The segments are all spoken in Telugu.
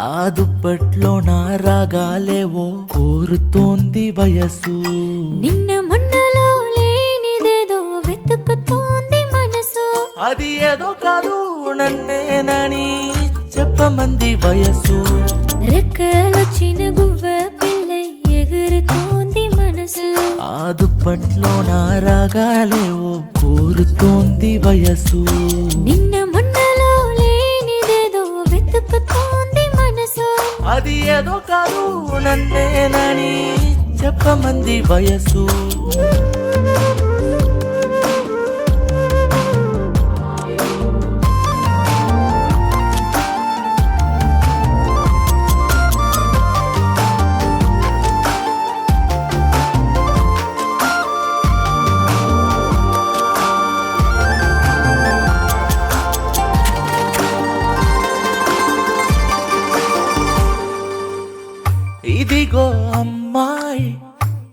ఆ దుప్పట్లో నా రాగాలేవో కోరుతోంది వయసు. నిన్న మొన్నలో లేనిదేదో వెతుకుతోంది మనసు. అది ఏదో కాదు నన్నేనని చెప్పమంది వయసు. రెక్కలొచ్చిన గువ్వ పిల్ల ఎగురుతోంది మనసు. ఆ దుప్పట్లో నా రాగాలేవో కోరుతోంది వయసు. నిన్న అది ఏదో కాదు నన్నేనని చెప్పమంది వయసు.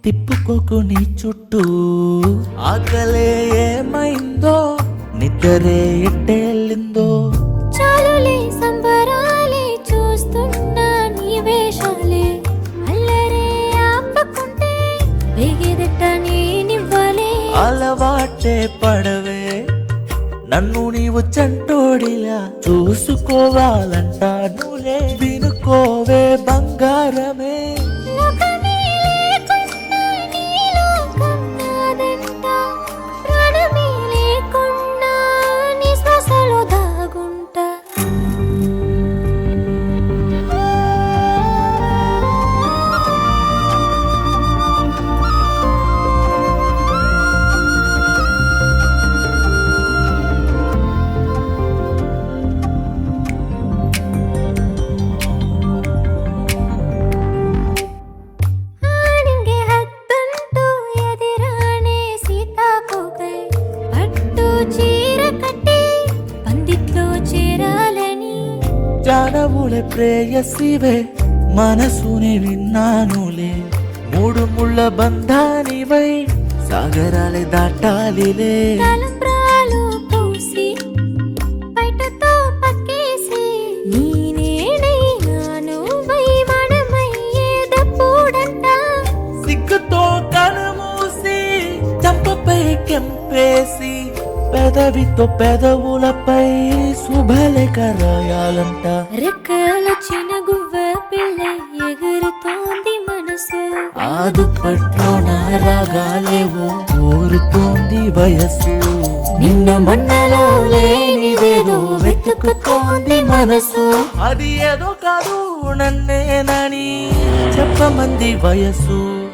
తిప్పుకోకు నీ చుట్టూ. ఆకలే ఏమైందో నిద్రే ఎట్టేళ్ళిందో. చాలులే సంబరాలే చూస్తున్నా నీ వేషాలే. అల్లరే ఆపకుంటే వేగేదట నేనివ్వలే. అలవాటే పడవే నన్ను నీవు చంటోడిలా చూసుకోవాలంటానులే. వినుకోవే బంగారమే పక్కేసి నీ నేనైనా నువ్వై మనమయ్యేదప్పుడంట సిగ్గుతో కనుమూసి చంపపై కెంపేసి పెదవితో పెదవులపై శుభలేఖ రాయాలంట రెక్కలొచ్చిన గువ్వ పిల్ల ఎగురుతోంది మనసు. ఆ దుప్పట్లో నా రాగాలేవో కోరుతోంది వయస్సు. నిన్న మొన్నలో లేనిదేదో వెతుకుతోంది మనసు. అది ఏదో కాదు నన్నేనని చెప్పమంది వయస్సు.